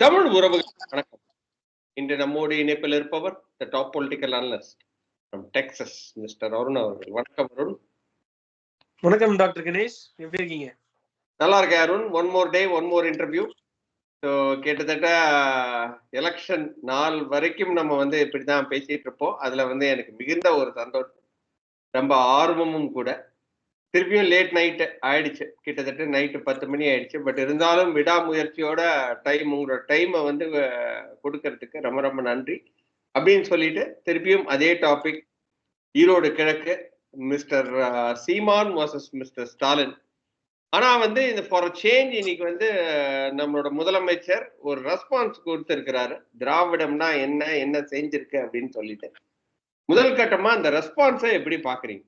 தமிழ் உறவுகள் வணக்கம். இன்று நம்மோடு இணைப்பில் இருப்பவர் the top political analyst from Texas mister Arun அவர்கள். வணக்கம் அருண் வணக்கம் டாக்டர் கணேஷ். எப்படி இருக்கீங்க? நல்லா இருக்கேன் Arun one more day one more interview so கிட்டத்தட்ட எலெக்ஷன் நாள் வரைக்கும் நம்ம வந்து இப்படி தான் பேசிட்டு இருப்போம். அதில் வந்து எனக்கு மிகுந்த ஒரு சந்தோஷம். ரொம்ப ஆர்வமும் கூட. திருப்பியும் லேட் நைட்டு ஆயிடுச்சு. கிட்டத்தட்ட நைட்டு பத்து மணி ஆயிடுச்சு. பட் இருந்தாலும் விடாமுயற்சியோட டைம் உங்களோட டைமை வந்து கொடுக்கறதுக்கு ரொம்ப ரொம்ப நன்றி. அப்படின்னு சொல்லிட்டு திருப்பியும் அதே டாபிக் ஈரோடு கிழக்கு mister Seeman versus mister Stalin. ஆனா வந்து இந்த ஃபார் சேஞ்ச் இன்னைக்கு வந்து நம்மளோட முதலமைச்சர் ஒரு ரெஸ்பான்ஸ் கொடுத்திருக்கிறாரு. திராவிடம்னா என்ன என்ன செஞ்சிருக்கு அப்படின்னு சொல்லிட்டு. முதல் கட்டமா அந்த ரெஸ்பான்ஸை எப்படி பாக்குறீங்க?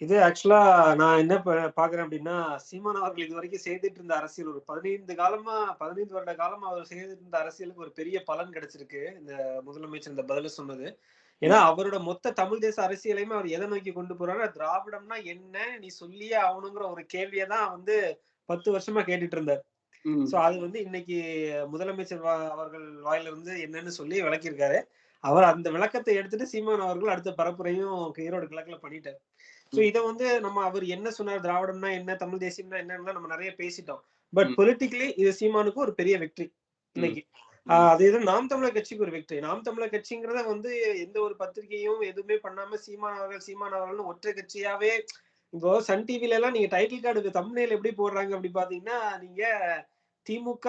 இது ஆக்சுவலா நான் என்ன பாக்குறேன் அப்படின்னா சீமான் அவர்கள் இது வரைக்கும் செய்துட்டு இருந்த அரசியல் ஒரு பதினைந்து காலமா பதினைந்து வருட காலமா அவர் செய்துட்டு இருந்த அரசியலுக்கு ஒரு பெரிய பலன் கிடைச்சிருக்கு. இந்த முதலமைச்சர் இந்த பதில சொன்னது. ஏன்னா அவரோட மொத்த தமிழ் தேச அரசியலையுமே அவர் எதை நோக்கி கொண்டு போறாரு திராவிடம்னா என்ன நீ சொல்லியே ஆகணுங்கிற ஒரு கேள்வியை தான் வந்து பத்து வருஷமா கேட்டுட்டு இருந்தார். சோ அது வந்து இன்னைக்கு முதலமைச்சர் அவர்கள் வாயிலிருந்து என்னன்னு சொல்லி விளக்கியிருக்காரு. அவர் அந்த விளக்கத்தை எடுத்துட்டு சீமான் அவர்கள் அடுத்த பரப்புரையும் ஈரோடு கிழக்குல பண்ணிட்டார். சோ இத வந்து நம்ம அவர் என்ன சொன்னார்? திராவிடம்னா என்ன? தமிழ் தேசியம்னா என்னன்னு நம்ம நிறைய பேசிட்டோம். பட். பொலிட்டிக்கலி இது சீமானுக்கு ஒரு பெரிய வெற்றி இன்னைக்கு. ஆஹ் அது இது நாம் தமிழர் கட்சிக்கு ஒரு வெற்றி. நாம் தமிழர் கட்சிங்கிறத வந்து எந்த ஒரு பத்திரிகையும் எதுவுமே பண்ணாம சீமான் அவர்கள் சீமான் அவர்கள்னு ஒற்றை கட்சியாவே இப்போ சன் டிவில எல்லாம் நீங்க டைட்டில் கார்டுக்கு தமிழ்நெல் எப்படி போடுறாங்க அப்படி பாத்தீங்கன்னா நீங்க திமுக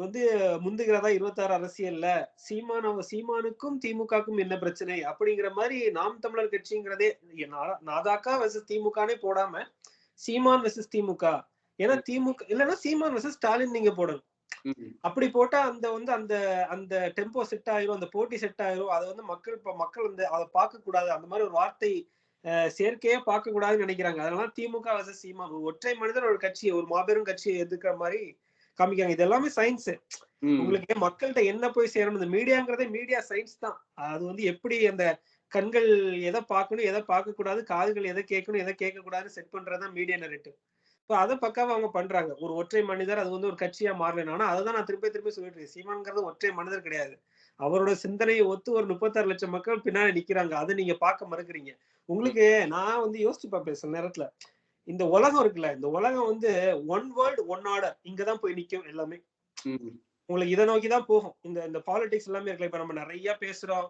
வந்து முந்துகிறதா இருபத்தாறு அரசியல்ல? சீமான சீமானுக்கும் திமுகக்கும் என்ன பிரச்சனை? அப்படிங்கிற மாதிரி நாம் தமிழர் கட்சிங்கிறதே நாதாக்கா வெர்சஸ் திமுகனே போடாம சீமான் வெர்சஸ் திமுக. ஏன்னா திமுக இல்லைன்னா சீமான் வெர்சஸ் ஸ்டாலின் நீங்க போடணும். அப்படி போட்டா அந்த வந்து அந்த அந்த டெம்போ செட் ஆயிரும் அந்த போட்டி செட் ஆயிரும். அதை வந்து மக்கள் இப்ப மக்கள் வந்து அதை பார்க்க கூடாது அந்த மாதிரி ஒரு வார்த்தை சேர்க்கையே பார்க்க கூடாதுன்னு நினைக்கிறாங்க. அதனால திமுக வர்சஸ் சீமான். ஒற்றை மனிதர் ஒரு கட்சியை ஒரு மாபெரும் கட்சியை எதிர்க்கிற மாதிரி காமிக்கிறாங்க. இது எல்லாமே சயின்ஸ் உங்களுக்கு மக்கள்கிட்ட என்ன போய் சேரணும்? இந்த மீடியாங்கிறதே மீடியா சயின்ஸ் தான். அது வந்து எப்படி அந்த கண்கள் எதை பார்க்கணும் எதை பார்க்க கூடாது காதுகள் எதை கேட்கணும் எதை கேட்க கூடாதுன்னு செட் பண்றதுதான் மீடியா நெரேட்டிவ் இப்போ அதை பக்காவா அவங்க பண்றாங்க. ஒரு ஒற்றை மனிதர் அது வந்து ஒரு கட்சியா மாறல ஆனா அதை தான் நான் திருப்பி திருப்பி சொல்லிட்டு இருக்கேன். சீமான்ங்கிறது ஒற்றை மனிதர் கிடையாது. அவரோட சிந்தனையை ஒத்து ஒரு முப்பத்தாறு லட்சம் மக்கள் பின்னாடி நிக்கிறாங்க. அதை நீங்க பார்க்க மறுக்கிறீங்க. உங்களுக்கு நான் வந்து யோசிச்சு பார்ப்பேன் சில நேரத்துல. இந்த உலகம் இருக்குல்ல இந்த உலகம் வந்து ஒன் வேர்ல்டு ஒன் ஆர்டர் இங்கதான் போய் நிக்கும் எல்லாமே. உங்களுக்கு இதை நோக்கி தான் போகும். இந்த இந்த பாலிடிக்ஸ் எல்லாமே இருக்குல்ல இப்ப நம்ம நிறைய பேசுறோம்.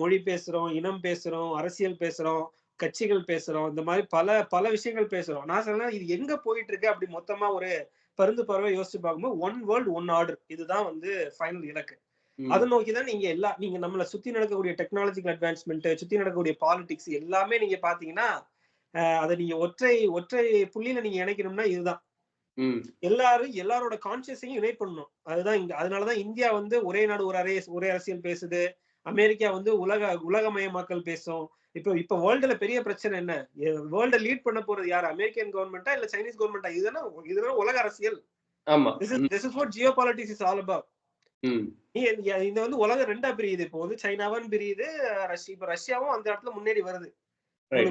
மொழி பேசுறோம் இனம் பேசுறோம் அரசியல் பேசுறோம் கட்சிகள் பேசுறோம் இந்த மாதிரி பல பல விஷயங்கள் பேசுறோம். நான் சொல்றேன் இது எங்க போயிட்டு இருக்கு அப்படி மொத்தமா ஒரு பருந்து பறவை யோசிச்சு பார்க்கும்போது ஒன் வேர்ல்டு ஒன் ஆர்டர் இதுதான் வந்து ஃபைனல் இலக்கு. அதை நோக்கி தான் நீங்க எல்லா நீங்க நம்மள சுத்தி நடக்கக்கூடிய டெக்னாலஜிக்கல் அட்வான்ஸ்மெண்ட் சுத்தி நடக்கக்கூடிய பாலிடிக்ஸ் எல்லாமே நீங்க பாத்தீங்கன்னா அதை நீங்க ஒற்றை ஒற்றை புள்ளியில நீங்க இணைக்கணும்னா இதுதான். எல்லாரும் எல்லாரோட கான்சியஸையும் யுனைட் பண்ணணும். அதுதான் இங்க அதனாலதான் இந்தியா வந்து ஒரே நாடு ஒரு அரே ஒரே அரசியல் பேசுது. அமெரிக்கா வந்து உலக உலகமயமாக்கல் பேசும். இப்போ இப்போ வேர்ல்டுல பெரிய பிரச்சனை என்ன? வேர்ல்ட லீட் பண்ண போறது யார்? அமெரிக்கன் கவர்மெண்டா இல்ல சைனீஸ் கவர்மெண்டா இதுதானே? இதுதான் உலக அரசியல்? Geo politics is all about இந்த வந்து உலகம் ரெண்டா பிரியுது. இப்போ வந்து சைனாவும் பிரியுது ரஷ்யா இப்ப ரஷ்யாவும் அந்த இடத்துல முன்னேறி வருது.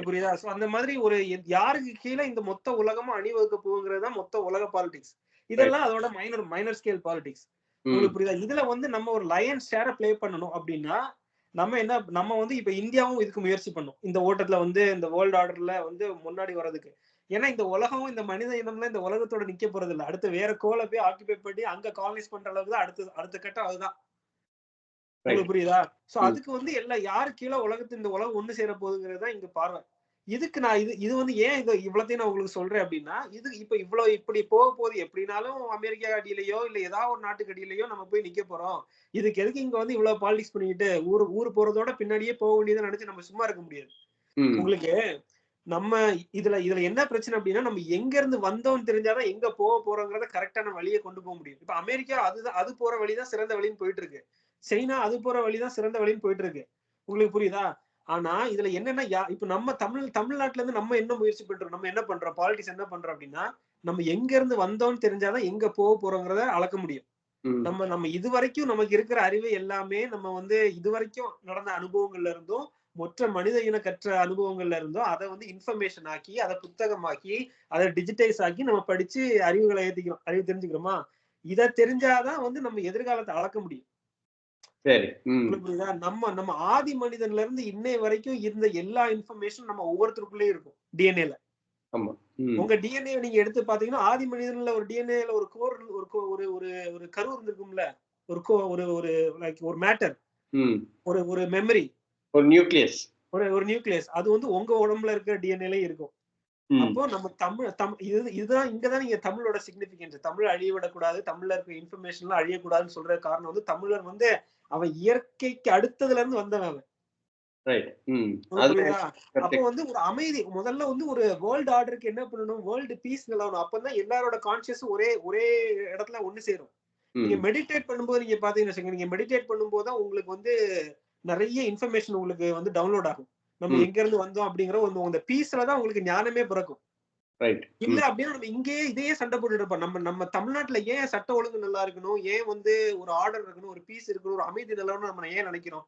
புரியுதா? சோ அந்த மாதிரி ஒரு யாருக்கு கீழே இந்த மொத்த உலகமும் அணிவகுக்க போகுங்கிறது தான் மொத்த உலக பாலிடிக்ஸ் இதெல்லாம் அதோட மைனர் மைனர் ஸ்கேல் பாலிடிக்ஸ் உங்களுக்கு புரியுதா? இதுல வந்து நம்ம ஒரு லயன் ஷேரை ப்ளே பண்ணணும் அப்படின்னா நம்ம என்ன நம்ம வந்து இப்ப இந்தியாவும் இதுக்கு முயற்சி பண்ணும். இந்த ஓட்டத்துல வந்து இந்த வேர்ல்டு ஆர்டர்ல வந்து முன்னாடி வர்றதுக்கு. ஏன்னா இந்த உலகமும் இந்த மனித இனம்ல இந்த உலகத்தோட நிக்க போறது இல்ல அடுத்து வேற கோலை போய் ஆக்கிபை பண்ணி அங்க காலனைஸ் பண்ற அளவுக்கு தான் அடுத்து அடுத்த கட்டம் அதுதான். உங்களுக்கு புரியுதா? சோ ம். அதுக்கு வந்து எல்லாம் யாரு கீழே உலகத்து இந்த உலகம் ஒண்ணு சேர போகுதுங்கிறது தான் இங்க பார்வை இதுக்கு நான் இது இது வந்து ஏன் இது இவ்வளத்தையும் நான் உங்களுக்கு சொல்றேன் அப்படின்னா இது இப்ப இவ்வளவு இப்படி போக போகுது எப்படினாலும் அமெரிக்கா அடியிலயோ இல்ல ஏதாவது ஒரு நாட்டுக்கு அடியிலயோ நம்ம போய் நிக்க போறோம். இதுக்கு எதுக்கு இங்க வந்து இவ்வளவு பாலிடிக்ஸ் பண்ணிக்கிட்டு ஊர் ஊர் போறதோட பின்னாடியே போக வேண்டியதை நினைச்சு நம்ம சும்மா இருக்க முடியாது. உங்களுக்கு நம்ம இதுல இதுல என்ன பிரச்சனை அப்படின்னா நம்ம எங்க இருந்து வந்தோம்னு தெரிஞ்சாதான் எங்க போக போறோங்கிறத கரெக்டான வழியை கொண்டு போக முடியும். இப்ப அமெரிக்கா அதுதான் அது போற வழிதான் சிறந்த வழின்னு போயிட்டு இருக்கு. சைனா அது போற வழிதான் சிறந்த வழின்னு போயிட்டு இருக்கு உங்களுக்கு புரியுதா? ஆனா இதுல என்னன்னா இப்ப நம்ம தமிழ் தமிழ்நாட்டுல இருந்து நம்ம என்ன முயற்சி பண்றோம்? நம்ம என்ன பண்றோம்? பாலிட்டிக்ஸ் என்ன பண்றோம் அப்படின்னா நம்ம எங்க இருந்து வந்தோம்னு தெரிஞ்சாதான் எங்க போக போறோங்கிறத அளக்க முடியும். நம்ம நம்ம இது வரைக்கும் நமக்கு இருக்கிற அறிவு எல்லாமே நம்ம வந்து இது வரைக்கும் நடந்த அனுபவங்கள்ல இருந்தும் மொற்ற மனித இன கற்ற அனுபவங்கள்ல இருந்தும் அதை வந்து இன்ஃபர்மேஷன் ஆக்கி அதை புத்தகமாக்கி அதை டிஜிட்டைஸ் ஆக்கி நம்ம படிச்சு அறிவுகளை ஏத்திக்கிறோம். அறிவு தெரிஞ்சுக்கிறோமா? இத தெரிஞ்சாதான் வந்து நம்ம எதிர்காலத்தை அளக்க முடியும். சரி. நம்ம நம்ம ஆதி மனிதன்ல இருந்து இன்னை வரைக்கும் இருந்த எல்லா இன்ஃபர்மேஷன் நம்ம ஒவ்வொருத்தருக்குள்ளேயும் இருக்கும். டிஎன்ஏல உங்க டிஎன்ஏ நீங்க எடுத்து பாத்தீங்கன்னா ஆதி மனிதன்ல ஒரு டிஎன்ஏல ஒரு கோர் ஒரு ஒரு ஒரு ஒரு கரு இருந்திருக்கும்ல? ஒரு கோ ஒரு ஒரு லைக் ஒரு மேட்டர் ஒரு ஒரு மெமரி ஒரு நியூக்ளியஸ் ஒரு ஒரு நியூக்ளியஸ் அது வந்து உங்க உடம்புல இருக்கிற டிஎன்ஏல இருக்கும். அப்போ நம்ம தமிழ் தம் இது இதுதான் இங்கதான் நீங்க தமிழோட சிக்னிபிகன்ஸ் தமிழ் அழிய விடக்கூடாது தமிழ்ல இருக்க இன்ஃபர்மேஷன்லாம் அழியக்கூடாதுன்னு சொல்ற காரணம் வந்து தமிழர் வந்து அவன் இயற்கைக்கு அடுத்ததுல இருந்து வந்தவன்? அப்போ வந்து ஒரு அமைதி முதல்ல வந்து ஒரு வேர்ல்டு ஆர்டருக்கு என்ன பண்ணணும்? வேர்ல்டு பீஸ் நிலவணும். அப்பதான் எல்லாரோட கான்சியஸும் ஒரே ஒரே இடத்துல ஒண்ணு சேரும். நீங்க மெடிடேட் பண்ணும்போது நீங்க பாத்தீங்கன்னு வச்சுக்கோங்க நீங்க மெடிடேட் பண்ணும்போது தான் உங்களுக்கு வந்து நிறைய இன்ஃபர்மேஷன் உங்களுக்கு வந்து டவுன்லோட் ஆகும். நம்ம. எங்க இருந்து வந்தோம் அப்படிங்கிற ஒரு அந்த பீஸ்ல தான் உங்களுக்கு ஞானமே பிறக்கும். இல்ல அப்படின்னா நம்ம இங்கேயே இதையே சண்டை போட்டுட்டு இருப்போம். நம்ம நம்ம தமிழ்நாட்டுல ஏன் சட்ட ஒழுங்கு நல்லா இருக்கணும்? ஏன் வந்து ஒரு ஆர்டர் இருக்கணும்? ஒரு பீஸ் இருக்கணும்? ஒரு அமைதி நிலவணும் நம்ம ஏன் நினைக்கிறோம்?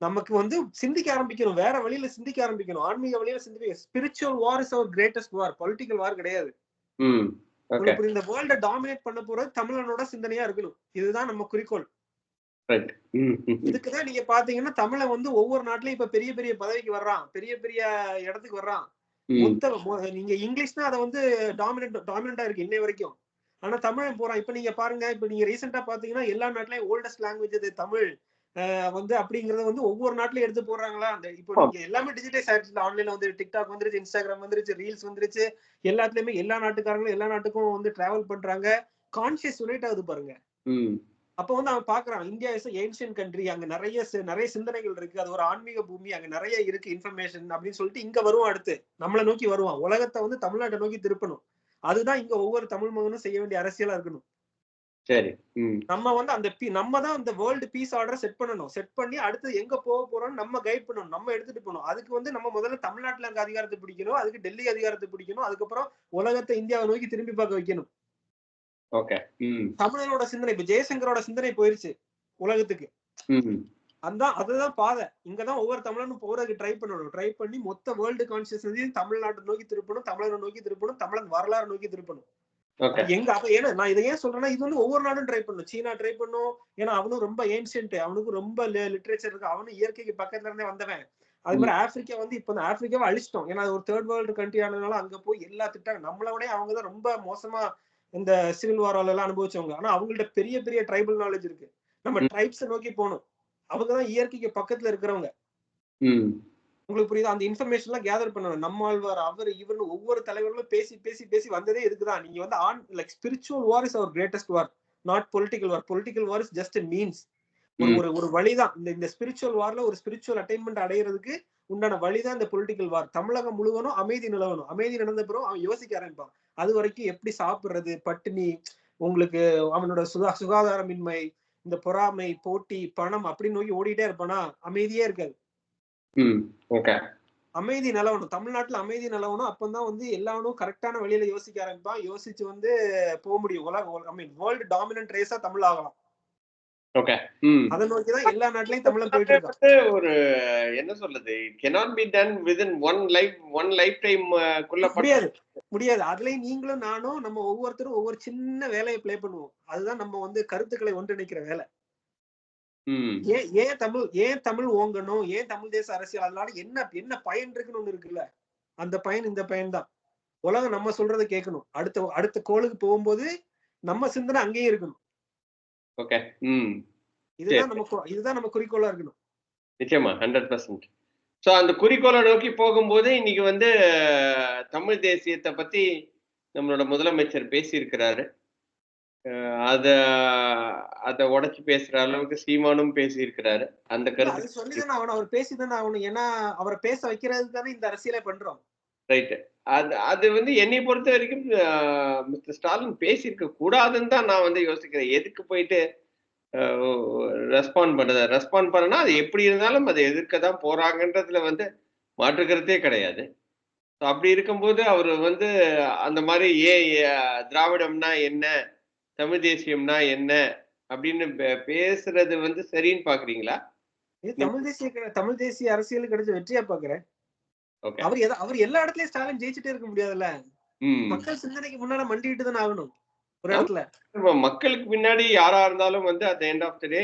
நமக்கு வந்து சிந்திக்க ஆரம்பிக்கணும். வேற வழியில சிந்திக்க ஆரம்பிக்கணும். ஆன்மீக வழியில சிந்திக்க spiritual war is our greatest war political war கிடையாது? இந்த வேர்ல்ட டாமினேட் பண்ண போறது தமிழனோட சிந்தனையா இருக்கணும். இதுதான் நம்ம குறிக்கோள். இதுக்குதான் நீங்க பாத்தீங்கன்னா தமிழன் வந்து ஒவ்வொரு நாட்டிலயும் இப்ப பெரிய பெரிய பதவிக்கு வர்றான். பெரிய பெரிய இடத்துக்கு வர்றான். ம் மொத்த நீங்க இங்கிலீஷ் தான் அதை வந்து டாமினன்ட் டாமினண்டா இருக்கு இன்னை வரைக்கும். ஆனா தமிழன் போறான். இப்ப நீங்க பாருங்க இப்ப நீங்க ரீசெண்டா பாத்தீங்கன்னா எல்லா நாட்டிலயும் ஓல்டஸ்ட் லாங்குவேஜ் அது தமிழ். வந்து அப்படிங்கறத வந்து ஒவ்வொரு நாட்டிலயும் எடுத்து போடுறாங்களா? அந்த இப்போ நீங்க எல்லாமே டிஜிட்டலைஸ் ஆயிடுச்சு ஆன்லைன்ல வந்து டிக்டாக் வந்துருச்சு இன்ஸ்டாகிராம் வந்துருச்சு ரீல்ஸ் வந்துருச்சு. எல்லாத்துலயுமே எல்லா நாட்டுக்காரங்களும் எல்லா நாட்டுக்கும் வந்து டிராவல் பண்றாங்க. கான்சியஸ் யுனைட் ஆகுது பாருங்க. ம் அப்ப வந்து அவன் பாக்குறான் இந்தியா இஸ் ஏன்ஷியன் கண்ட்ரி அங்க நிறைய நிறைய சிந்தனைகள் இருக்கு. அது ஒரு ஆன்மீக பூமி. அங்க நிறைய இருக்கு இன்ஃபர்மேஷன் அப்படின்னு சொல்லிட்டு இங்க வருவான் அடுத்து. நம்மளை நோக்கி வருவான். உலகத்தை வந்து தமிழ்நாட்டை நோக்கி திருப்பணும். அதுதான் இங்க ஒவ்வொரு தமிழ் மகனும் செய்ய வேண்டிய அரசியலா இருக்கணும். சரி. நம்ம வந்து அந்த நம்ம தான் அந்த வேர்ல்டு பீஸ் ஆர்டரை செட் பண்ணணும். செட் பண்ணி அடுத்து எங்க போக போறோம்னு நம்ம கைட் பண்ணணும். நம்ம எடுத்துட்டு போகணும். அதுக்கு வந்து நம்ம முதல்ல தமிழ்நாட்டுல இருக்க அதிகாரத்தை பிடிக்கணும். அதுக்கு டெல்லி அதிகாரத்தை பிடிக்கணும். அதுக்கப்புறம் உலகத்தை இந்தியாவை நோக்கி திரும்பி பார்க்க வைக்கணும். தமிழரோட சிந்தனை இப்ப ஜெயசங்கரோட சிந்தனை போயிருச்சு உலகத்துக்கு. ம் அதான் அதுதான் பாதை. இங்கதான் ஒவ்வொரு தமிழனும் போறதுக்கு ட்ரை பண்ணணும். ட்ரை பண்ணி மொத்த வேர்ல்டு கான்சியஸ்னஸையும் தமிழ்நாட்டை நோக்கி திருப்பணும் தமிழரை நோக்கி திருப்பணும் தமிழன் வரலாறு நோக்கி திருப்பணும். எங்க அப்ப ஏன்னா நான் இதை ஏன் சொல்றேன்னா இது வந்து ஒவ்வொரு நாடும் ட்ரை பண்ணும். சீனா ட்ரை பண்ணும். ஏன்னா அவனும் ரொம்ப ஏன்ஷியன்ட் அவனுக்கு ரொம்ப லிட்ரேச்சர் இருக்கு. அவனும் இயற்கைக்கு பக்கத்துல இருந்தே வந்தவன். அது மாதிரி ஆப்பிரிக்கா வந்து இப்ப ஆப்பிரிக்காவை அழிச்சிட்டோம். ஏன்னா ஒரு தேர்ட் வேர்ல்டு கண்ட்ரி ஆனதுனால அங்க போய் எல்லா திட்டம் நம்மளோட அவங்க தான் ரொம்ப மோசமா இந்த சிவில் வாரால எல்லாம் அனுபவிச்சவங்க. ஆனா அவங்கள்ட்ட பெரிய பெரிய ட்ரைபல் நாலேஜ் இருக்கு. நம்ம. ட்ரைப்ஸை நோக்கி போகணும். அவங்க தான் இயற்கைக்கு பக்கத்துல இருக்கிறவங்க. உங்களுக்கு புரியுதா? அந்த இன்ஃபர்மேஷன் எல்லாம் கேதர் பண்ணணும். நம்மாழ்வார் அவர் இவர்னு ஒவ்வொரு தலைவர்களும் பேசி பேசி பேசி வந்ததே இதுக்குதான் நீங்க வந்து on like spiritual war is our greatest war not political war political war is just means. ஒரு ஒரு வழிதான். இந்த இந்த ஸ்பிரிச்சுவல் வார்ல ஒரு ஸ்பிரிச்சுவல் அட்டைன்மெண்ட் அடையிறதுக்கு உண்டான வழிதான் இந்த பொலிட்டிக்கல் வார் தமிழகம் முழுவதும் அமைதி நிலவணும். அமைதி நடந்த பிறகு அவன் யோசிக்க ஆரம்பிப்பான். அது வரைக்கும் எப்படி சாப்பிடுறது? பட்டினி உங்களுக்கு அவனோட சுகா சுகாதாரமின்மை இந்த பொறாமை போட்டி பணம் அப்படின்னு நோக்கி ஓடிட்டே இருப்பானா? அமைதியே இருக்காது. அமைதி நிலவணும். தமிழ்நாட்டுல அமைதி நிலவணும். அப்பதான் வந்து எல்லாரும் கரெக்டான வழியில யோசிக்க ஆரம்பிப்பான் யோசிச்சு வந்து போக முடியும். உலக ஐ மீன் வேர்ல்டு டாமினன்ட் ரேஸா தமிழ் ஆகலாம். அதை நோக்கிதான் எல்லா நாட்டிலயும் தமிழன் போயிட்டு ஒரு என்ன சொல்றது? Cannot be done within one life one life time குள்ள முடியாது. முடியாது. அதுலயும் நீங்களும் நானும் நம்ம ஒவ்வொருத்தரும் ஒவ்வொரு சின்ன வேலையை ப்ளே பண்ணுவோம். அதுதான் நம்ம வந்து கருத்துக்களை ஒன்றிணைக்கிற வேலை. ம். ஏன் ஏன் தமிழ் ஏன் தமிழ் ஓங்கணும்? ஏன் தமிழ் தேச அரசியல்? அதனால என்ன என்ன பயன் இருக்குன்னு ஒண்ணு இருக்குல்ல? அந்த பயன் இந்த பயன் தான் உலகம் நம்ம சொல்றதை கேட்கணும். அடுத்த அடுத்த கோளுக்கு போகும்போது நம்ம சிந்தனை அங்கேயே இருக்கணும். ஓகே ம் இதுதான் நம்ம இதுதான் நம்ம குறிக்கோளா இருக்கணும். நிச்சயமா ஹண்ட்ரட் பர்சன்ட் ஸோ அந்த குறிக்கோளை நோக்கி போகும்போது இன்னைக்கு வந்து தமிழ் தேசியத்தை பத்தி நம்மளோட முதலமைச்சர் பேசியிருக்கிறாரு. அத அதை உடைச்சு பேசுற அளவுக்கு சீமானும் பேசியிருக்கிறாரு. அந்த கருத்து சொல்லிதானே ஆகணும். அவர் பேசிதானே ஆகணும். ஏன்னா அவரை பேச வைக்கிறது தானே இந்த அரசியலே பண்றோம். ரைட்டு அது அது வந்து என்னை பொறுத்த வரைக்கும் மிஸ்டர் ஸ்டாலின் பேசியிருக்க கூடாதுன்னு தான் நான் வந்து யோசிக்கிறேன். எதுக்கு போயிட்டு ரெஸ்பாண்ட் பண்ணுறது? ரெஸ்பாண்ட் பண்ணனா அது எப்படி இருந்தாலும் அதை எதிர்க்க தான் போறாங்கன்றதுல வந்து மாற்றுக்கிறதே கிடையாது. ஸோ அப்படி இருக்கும்போது அவர் வந்து அந்த மாதிரி ஏ திராவிடம்னா என்ன? தமிழ் தேசியம்னா என்ன? அப்படின்னு பே- பேசுறது வந்து சரின்னு பாக்குறீங்களா தமிழ் தேசிய க- தமிழ் தேசிய அரசியல் கிடைச்ச வெற்றியா பாக்குறேன் அவர் அவர் எல்லா இடத்துலயும் ஸ்டாலின் ஜெயிச்சுட்டே இருக்க முடியாதுல்ல? மக்கள் சிந்தனைக்கு முன்னாடி மண்டிட்டு தானே ஆகணும். ஒரு இடத்துல. இப்ப மக்களுக்கு பின்னாடி யாரா இருந்தாலும் வந்து at the end of the day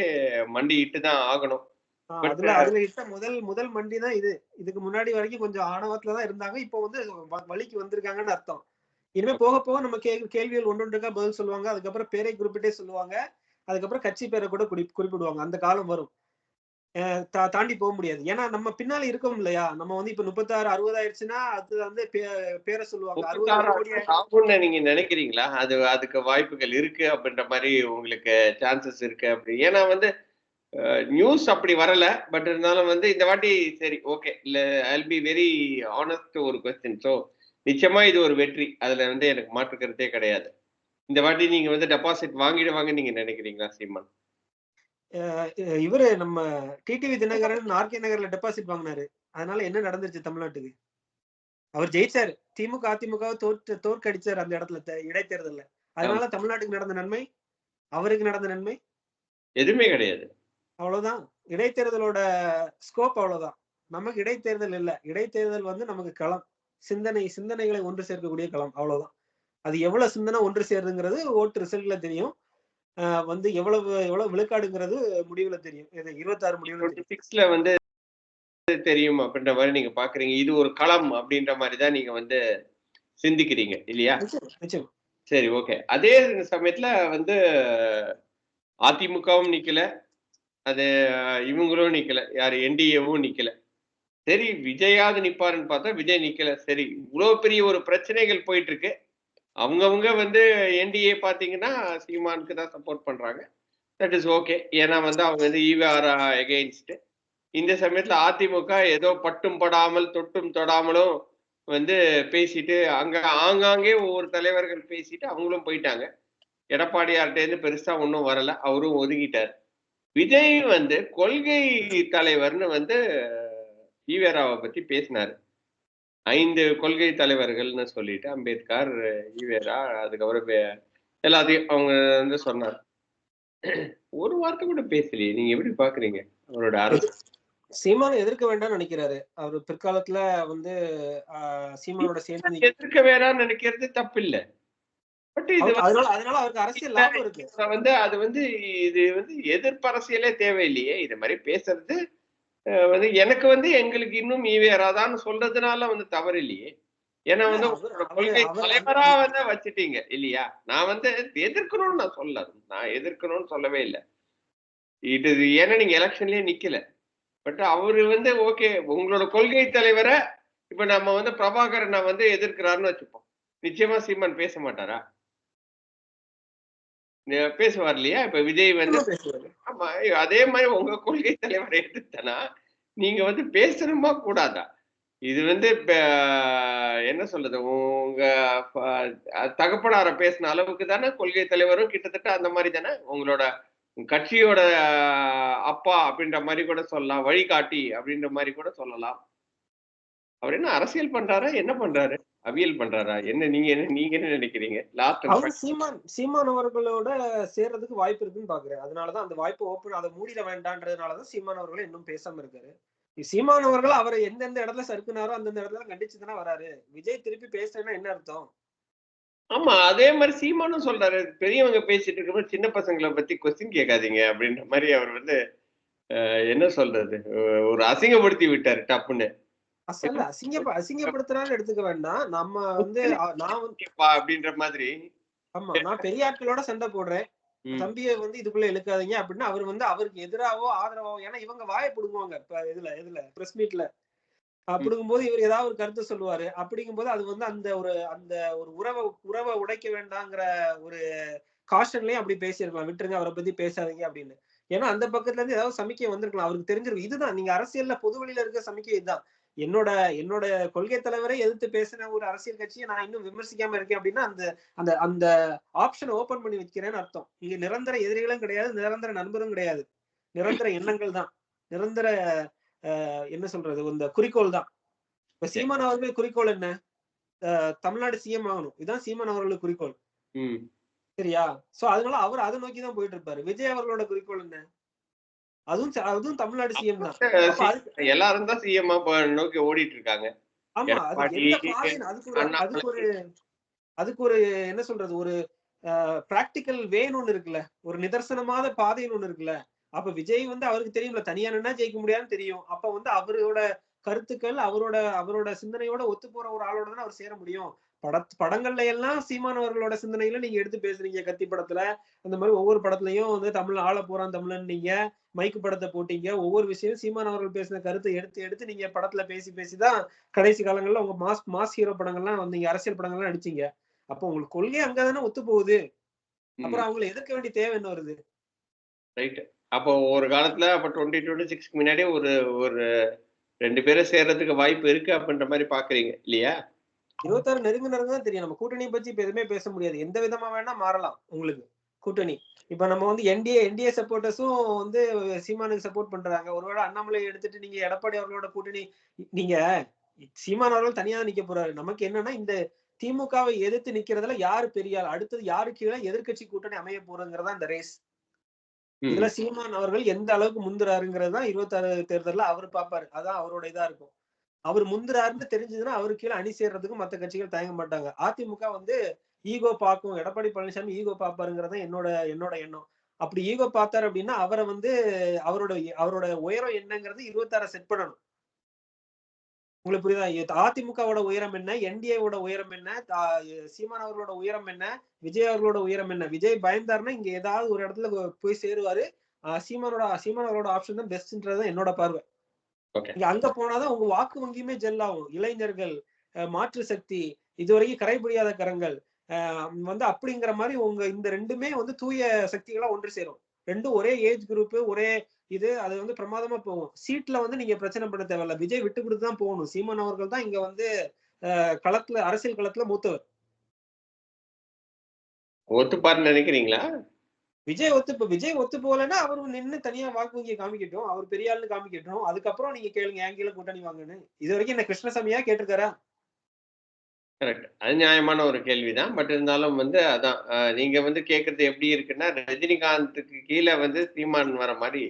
மண்டி இட்டு தான் ஆகணும். அதுல அதுல இட்ட முதல் முதல் மண்டி தான் இது. இதுக்கு முன்னாடி வரைக்கும் கொஞ்சம் ஆணவத்துல தான் இருந்தாங்க. இப்போ வந்து வழிக்கு வந்திருக்காங்கன்னு அர்த்தம். இனிமே போக போக நம்ம கே கேள்விகள் ஒன்றொன்றுக்கா பதில் சொல்லுவாங்க. அதுக்கப்புறம் பேரை குறிப்பிட்டே சொல்லுவாங்க. அதுக்கப்புறம் கட்சி பேரை கூட குறி குறிப்பிடுவாங்க. அந்த காலம் வரும். தாண்டி போக முடியாது. ஏன்னா நம்ம பின்னால இருக்கோம் இல்லையா? நம்ம வந்து இப்ப முப்பத்தாறு அறுபது ஆயிடுச்சுன்னா அது வந்து பேரை சொல்லுவாங்க. நீங்க நினைக்கிறீங்களா? அது அதுக்கு வாய்ப்புகள் இருக்கு அப்படின்ற மாதிரி உங்களுக்கு சான்சஸ் இருக்கு அப்படி. ஏன்னா வந்து நியூஸ் அப்படி வரல. பட் இருந்தாலும் வந்து இந்த வாட்டி சரி ஓகே இல்ல ஐல் பி வெரி ஆனஸ்ட் ஒரு கொஸ்டின் ஸோ நிச்சயமா இது ஒரு வெற்றி. அதுல வந்து எனக்கு மாற்று கருத்தே கிடையாது. இந்த வாட்டி நீங்க வந்து டெபாசிட் வாங்கிடுவாங்க நீங்க நினைக்கிறீங்களா சீமான்? இவரு நம்ம டிடிவி தினகரன் ஆர்கே நகர்ல டெபாசிட் வாங்கினாரு. அதனால என்ன நடந்துருச்சு தமிழ்நாட்டுக்கு? அவர் ஜெயிச்சாரு. திமுக அதிமுக தோற்று தோற்கடிச்சாரு அந்த இடத்துல இடைத்தேர்தல்ல. அதனால தமிழ்நாட்டுக்கு நடந்த நன்மை அவருக்கு நடந்த நன்மை? எதுவுமே கிடையாது. அவ்வளவுதான். இடைத்தேர்தலோட ஸ்கோப் அவ்வளவுதான். நமக்கு இடைத்தேர்தல் இல்ல. இடைத்தேர்தல் வந்து நமக்கு களம். சிந்தனை சிந்தனைகளை ஒன்று சேர்க்கக்கூடிய களம். அவ்வளவுதான். அது எவ்வளவு சிந்தனை ஒன்று சேருங்கிறது ஓட்டு ரிசல்ட்ல தெரியும். வந்து எவ்வளவு எவ்வளவு விழுக்காடுங்கிறது முடிவுல தெரியும். இது இருபத்தாறு முடிவுல சிக்ஸ்ல வந்து தெரியும் அப்படின்ற மாதிரி நீங்க பாக்குறீங்க. இது ஒரு களம் அப்படின்ற மாதிரி தான் நீங்க வந்து சிந்திக்கிறீங்க இல்லையா? சரி ஓகே. அதே சமயத்துல வந்து அதிமுகவும் நிக்கல. அது இவங்களும் நிக்கல. யாரு என்டிஏவும் நிக்கல. சரி விஜயாவது நிப்பாருன்னு பார்த்தா விஜய் நிக்கல. சரி இவ்வளவு பெரிய ஒரு பிரச்சனைகள் போயிட்டு இருக்கு. அவங்கவுங்க வந்து என்டிஏ பார்த்தீங்கன்னா சீமானுக்கு தான் சப்போர்ட் பண்ணுறாங்க தட் இஸ் ஓகே ஏன்னா வந்து அவங்க வந்து ஈவிஆர் எகெயின்ஸ்ட் இந்த சமயத்தில் அதிமுக ஏதோ பட்டும் படாமல் தொட்டும் தொடாமலும் வந்து பேசிட்டு அங்கே ஆங்காங்கே ஒவ்வொரு தலைவர்கள் பேசிட்டு அவங்களும் போயிட்டாங்க. எடப்பாடியார்கிட்டேருந்து பெருசாக ஒன்றும் வரல. அவரும் ஒதுங்கிட்டார். விஜய் வந்து கொள்கை தலைவர்னு வந்து ஈவேராவை பற்றி பேசினார். ஐந்து கொள்கை தலைவர்கள்னு சொல்லிட்டு அம்பேத்கர் ஈவேரா அதுக்கப்புறம் எல்லாத்தையும் அவங்க வந்து சொன்னார். ஒரு வார்த்தை கூட பேசலையே நீங்க எப்படி பாக்குறீங்க அவரோட அரசு? சீமானை எதிர்க்க வேண்டாம்னு நினைக்கிறாரு. அவர் பிற்காலத்துல வந்து சீமானோட சேர்ந்து எதிர்க்க வேணாம்னு நினைக்கிறது தப்பு இல்ல பட் இது அவர்- அதனால அதனால அவருக்கு அரசியல் லாபம் இருக்கு. வந்து- வந்து அது வந்து இது வந்து எதிர்ப்பு அரசியலே தேவையில்லையே. இது மாதிரி பேசுறது வந்து எனக்கு வந்து எங்களுக்கு இன்னும் ஈவேராதான்னு சொல்றதுனால வந்து தவறு இல்லையே ஏன்னா வந்து உங்களோட கொள்கை தலைவரா வந்து வச்சுட்டீங்க இல்லையா? நான் வந்து எதிர்க்கணும்னு நான் சொல்ல நான் எதிர்க்கணும்னு சொல்லவே இல்லை. இது ஏன்னா நீங்க எலெக்ஷன்லயே நிக்கல. பட் அவரு வந்து ஓகே உங்களோட கொள்கை தலைவரை இப்ப நம்ம வந்து பிரபாகரனை வந்து எதிர்க்கிறாருன்னு வச்சுப்போம். நிச்சயமா சீமான் பேச மாட்டாரா? பேசுவார் இல்லையா? இப்ப விஜய் வந்து பேசுவாரு. ஆமா அதே மாதிரி உங்க கொள்கை தலைவரை எதிர்த்தனா நீங்க வந்து பேசணுமா? கூடாதா? இது வந்து இப்ப, என்ன சொல்றது உங்க தகப்பனார பேசின அளவுக்கு தானே கொள்கை தலைவரும் கிட்டத்தட்ட அந்த மாதிரி தானே உங்களோட கட்சியோட அப்பா அப்படின்ற மாதிரி கூட சொல்லலாம் வழிகாட்டி அப்படின்ற மாதிரி கூட சொல்லலாம். அவர் என்ன அரசியல் பண்றாரா? என்ன பண்றாரு? அவியல் பண்றாரா? என்ன நீங்க என்ன நீங்க என்ன நினைக்கிறீங்க? லாஸ்ட் சீமான் சீமான் அவர்களோட சேர்றதுக்கு வாய்ப்பு இருக்குன்னு பாக்குறேன். அதனாலதான் அந்த வாய்ப்பு ஓப்பன் அதை மூடிட வேண்டான்றதுனாலதான் சீமான் அவர்கள் இன்னும் பேசாம இருக்காரு. சீமான் அவர்கள் அவரை எந்தெந்த இடத்துல சறுக்குனாரோ அந்தந்த இடத்துல கண்டிச்சு தானே வராரு. விஜய் திருப்பி பேசுறேன்னா என்ன அர்த்தம்? ஆமா அதே மாதிரி சீமானும் சொல்றாரு. பெரியவங்க பேசிட்டு இருக்கும்போது சின்ன பசங்களை பத்தி கொஸ்டின் கேட்காதீங்க அப்படின்ற மாதிரி அவர் வந்து என்ன சொல்றது? ஒரு அசிங்கப்படுத்தி விட்டாரு டப்புன்னு. அசல்ல அசிங்க அசிங்கப்படுத்துறான்னு எடுத்துக்க வேண்டாம். நம்ம வந்து நான் வந்து அப்படின்ற மாதிரி. ஆமா நான் பெரிய ஆட்களோட சண்டை போடுறேன். தம்பியை வந்து இதுக்குள்ள இழுக்காதீங்க அப்படின்னு அவர் வந்து அவருக்கு எதிராவோ ஆதரவோ ஏன்னா இவங்க வாயை பிடுங்குவாங்க. இதுல இதுல பிரஸ் மீட்ல அப்படிங்கும்போது இவர் ஏதாவது ஒரு கருத்து சொல்லுவாரு. அப்படிங்கும்போது அது வந்து அந்த ஒரு அந்த ஒரு உறவை உறவை உடைக்க வேண்டாங்கிற ஒரு காஷன்லயும் அப்படி பேசியிருக்கலாம். விட்டுருங்க அவரை பத்தி பேசாதீங்க அப்படின்னு. ஏன்னா அந்த பக்கத்துல இருந்து ஏதாவது சமிக்கை வந்திருக்கலாம். அவருக்கு தெரிஞ்சிருக்கும். இதுதான். நீங்க அரசியல்ல பொது வழியில இருக்க சமிக்கை இதுதான். என்னோட என்னோட கொள்கை தலைவரை எதிர்த்து பேசின ஒரு அரசியல் கட்சியை நான் இன்னும் விமர்சிக்காம இருக்கேன் அப்படின்னா அந்த அந்த அந்த ஆப்ஷனை ஓபன் பண்ணி வைக்கிறேன்னு அர்த்தம். இங்க நிரந்தர எதிரிகளும் கிடையாது நிரந்தர நண்பரும் கிடையாது. நிரந்தர எண்ணங்கள் தான். நிரந்தர என்ன சொல்றது இந்த குறிக்கோள் தான். இப்ப சீமான் அவர்கள் குறிக்கோள் என்ன? தமிழ்நாடு சிஎம் ஆகணும். இதுதான் சீமான் அவர்களுக்கு குறிக்கோள். சரியா? சோ அதனால அவர் அதை நோக்கி தான் போயிட்டு இருப்பாரு. விஜய் அவர்களோட குறிக்கோள் என்ன? அதுவும் அதுவும் தமிழ்நாடு சிஎம் தான். எல்லாரும் தான் சிஎம் நோக்கி ஓடிட்டு இருக்காங்க ஆமா. அதுக்கு ஒரு அதுக்கு ஒரு என்ன சொல்றது ஒரு பிராக்டிக்கல் வேன்னு ஒண்ணு இருக்குல்ல. ஒரு நிதர்சனமான பாதைன்னு ஒண்ணு இருக்குல்ல. அப்ப விஜய் வந்து அவருக்கு தெரியும்ல தனியா நின்னா ஜெயிக்க முடியாதுன்னு தெரியும். அப்ப வந்து அவரோட கருத்துக்கள் அவரோட அவரோட சிந்தனையோட ஒத்து போற ஒரு ஆளோட தான் அவர் சேர முடியும். பட படங்கள்ல எல்லாம் சீமானவர்களோட சிந்தனைகளை நீங்க எடுத்து பேசுறீங்க. கத்தி படத்துல அந்த மாதிரி ஒவ்வொரு படத்துலயும் வந்து தமிழ் ஆள போறான் தமிழன் நீங்க மைக்கு படத்தை போட்டீங்க. ஒவ்வொரு விஷயம் சீமான் அவர்கள் பேசின கருத்தை எடுத்து எடுத்து நீங்க படத்துல பேசி பேசிதான் கடைசி காலங்கள்ல உங்க மாஸ் மாஸ் ஹீரோ படங்கள்லாம் வந்தீங்க அரசியல் படங்கள்லாம் நடிச்சீங்க. அப்போ உங்களுக்கு கொள்கை அங்கதானே ஒத்து போகுது. அப்புறம் அவங்களை எதிர்க்க வேண்டிய தேவை என்ன வருது? ரைட் அப்போ ஒரு காலத்துல அப்ப டுவெண்ட்டி டுவெண்ட்டி சிக்ஸ்க்கு முன்னாடியே ஒரு ஒரு ரெண்டு பேரும் சேர்றதுக்கு வாய்ப்பு இருக்கு அப்படின்ற மாதிரி பாக்குறீங்க இல்லையா? இருபத்தாறு நெருங்க நெருங்க தான் தெரியும். நம்ம கூட்டணியை பத்தி இப்ப எதுவுமே பேச முடியாது. எந்த விதமா வேணா மாறலாம் உங்களுக்கு கூட்டணி. இப்ப நம்ம வந்து என்டிஏ என்டிஏ சப்போர்ட்டர்ஸும் வந்து சீமானுக்கு சப்போர்ட் பண்றாங்க. ஒருவேளை அண்ணாமலை எடுத்துட்டு நீங்க எடப்பாடி அவர்களோட கூட்டணி நீங்க சீமான் அவர்கள் தனியா நிக்க போறாரு. நமக்கு என்னன்னா இந்த திமுகவை எதிர்த்து நிக்கிறதுல யாரு பெரிய ஆள்? அடுத்தது யாரு கீழே எதிர்க்கட்சி கூட்டணி அமைய போறதுங்கிறதா இந்த ரேஸ் இதுல சீமான் அவர்கள் எந்த அளவுக்கு முந்துறாருங்கிறது தான் இருபத்தாறு தேர்தல்ல அவர் பாப்பாரு அதான் அவரோட இதா இருக்கும். அவர் முந்துறாருன்னு தெரிஞ்சதுன்னா அவரு கீழே அணி சேர்றதுக்கு மத்த கட்சிகள் தயங்க மாட்டாங்க. அதிமுக வந்து ஈகோ பார்க்கும். எடப்பாடி பழனிசாமி ஈகோ பாப்பாருங்கிறது என்னோட என்னோட எண்ணம். அப்படி ஈகோ பார்த்தாரு அப்படின்னா அவரை வந்து அவரோட அவரோட உயரம் என்னங்கிறது இருபத்தாறு செட் பண்ணணும். உங்களுக்கு புரியுதா? அதிமுகவோட உயரம் என்ன? என்டிஏவோட உயரம் என்ன? சீமான் அவர்களோட உயரம் என்ன? விஜய் அவர்களோட உயரம் என்ன? விஜய் பயந்தாருன்னா இங்க ஏதாவது ஒரு இடத்துல போய் சேருவாரு. சீமானோட சீமான் அவரோட ஆப்ஷன் தான் பெஸ்ட்ன்றது என்னோட பார்வை. இங்க அங்க போனாதான் உங்க வாக்கு வங்கியுமே ஜெல் ஆகும். இளைஞர்கள் மாற்று சக்தி இதுவரைக்கும் கரைபடியாத கரங்கள் வந்து அப்படிங்கிற மாதிரி உங்க இந்த ரெண்டுமே வந்து தூய சக்திகளா ஒன்று சேரும். ரெண்டும் ஒரே ஏஜ் குரூப் ஒரே இது அது வந்து பிரமாதமா போகும். சீட்ல வந்து நீங்க பிரச்சனை பண்ண தேவையில்ல. விஜய் விட்டு கொடுத்து தான் போகணும். சீமான் அவர்கள் தான் இங்க வந்து களத்துல அரசியல் களத்துல மூத்தவர். ஒத்துப்பாருன்னு நினைக்கிறீங்களா? விஜய் ஒத்து இப்ப விஜய் ஒத்து போகலன்னா அவர் நின்று தனியா வாக்கு வங்கியை காமிக்கட்டும். அவர் பெரிய ஆளுன்னு காமிக்கட்டும். அதுக்கப்புறம் நீங்க கேளுங்க ஏங்கில கூட்டணி வாங்கன்னு. இது வரைக்கும் என்ன கிருஷ்ணசாமியா கேட்டிருக்காரா? கரெக்ட் அது நியாயமான ஒரு கேள்விதான். பட் இருந்தாலும் வந்து அதான் நீங்க வந்து கேட்கறது எப்படி இருக்குன்னா ரஜினிகாந்துக்கு கீழே வந்து சீமான் வர மாதிரி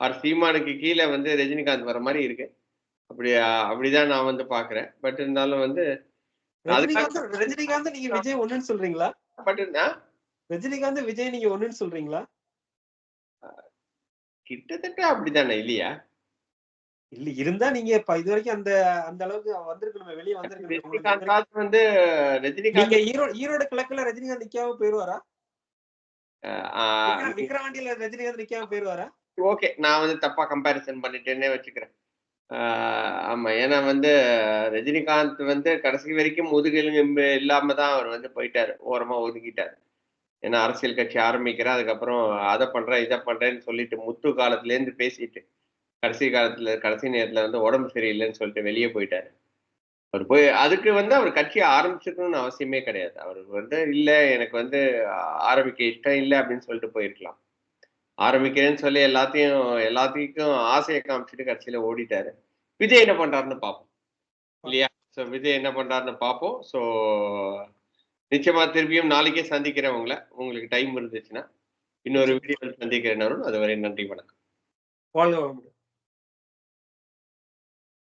அவர் சீமானுக்கு கீழே வந்து ரஜினிகாந்த் வர மாதிரி இருக்கு. அப்படி அப்படிதான் நான் வந்து பாக்குறேன். பட் இருந்தாலும் வந்து ரஜினிகாந்த் ரஜினிகாந்த் நீங்க விஜய் ஒண்ணுன்னு சொல்றீங்களா? பட் ரஜினிகாந்த் விஜய் நீங்க ஒண்ணுன்னு சொல்றீங்களா? கிட்டத்தட்ட அப்படித்தானே இல்லையா? இல்ல இருந்தா நீங்க இப்ப இது வரைக்கும் அந்த அந்த அளவுக்கு வந்திருக்கணும் வெளியே வந்திருக்கணும் ரஜினிகாந்த் வந்து ரஜினிகாந்த் ஈரோடு ஈரோடு கிழக்குல ரஜினிகாந்த் நிக்காம போயிருவாரா? விக்ரவாண்டியில ரஜினிகாந்த் நிக்காம போயிருவாரா? ஓகே நான் வந்து தப்பா கம்பேரிசன் பண்ணிட்டேன்னே வச்சுக்கிறேன். ஆமா ஏன்னா வந்து ரஜினிகாந்த் வந்து கடைசி வரைக்கும் முதுகெலும்பு இல்லாம தான் அவர் வந்து போயிட்டாரு ஓரமா ஒதுக்கிட்டாரு ஏன்னா அரசியல் கட்சி ஆரம்பிக்கிறேன் அதுக்கப்புறம் அதை பண்றேன் இதை பண்றேன்னு சொல்லிட்டு முத்து காலத்துல இருந்து பேசிட்டு கடைசி காலத்துல கடைசி நேரத்துல வந்து உடம்பு சரியில்லைன்னு சொல்லிட்டு வெளியே போயிட்டாரு. அவர் போய் அதுக்கு வந்து அவர் கட்சியை ஆரம்பிச்சிருக்கணும்னு அவசியமே கிடையாது. அவருக்கு வந்து இல்லை எனக்கு வந்து ஆரம்பிக்க இஷ்டம் இல்லை அப்படின்னு சொல்லிட்டு போயிருக்கலாம். ஆரம்பிக்கிறேன்னு சொல்லி எல்லாத்தையும் எல்லாத்துக்கும் ஆசையை காமிச்சிட்டு கடைசியில ஓடிட்டாரு. விஜய் என்ன பண்றாருன்னு பார்ப்போம். இல்லையா? ஸோ விஜய் என்ன பண்றாருன்னு பார்ப்போம். ஸோ நிச்சயமா திருப்பியும் நாளைக்கே சந்திக்கிறேன் உங்களை. உங்களுக்கு டைம் இருந்துச்சுன்னா இன்னொரு வீடியோவில் சந்திக்கிறேன் அதுவரை நன்றி வணக்கம். வாழ்க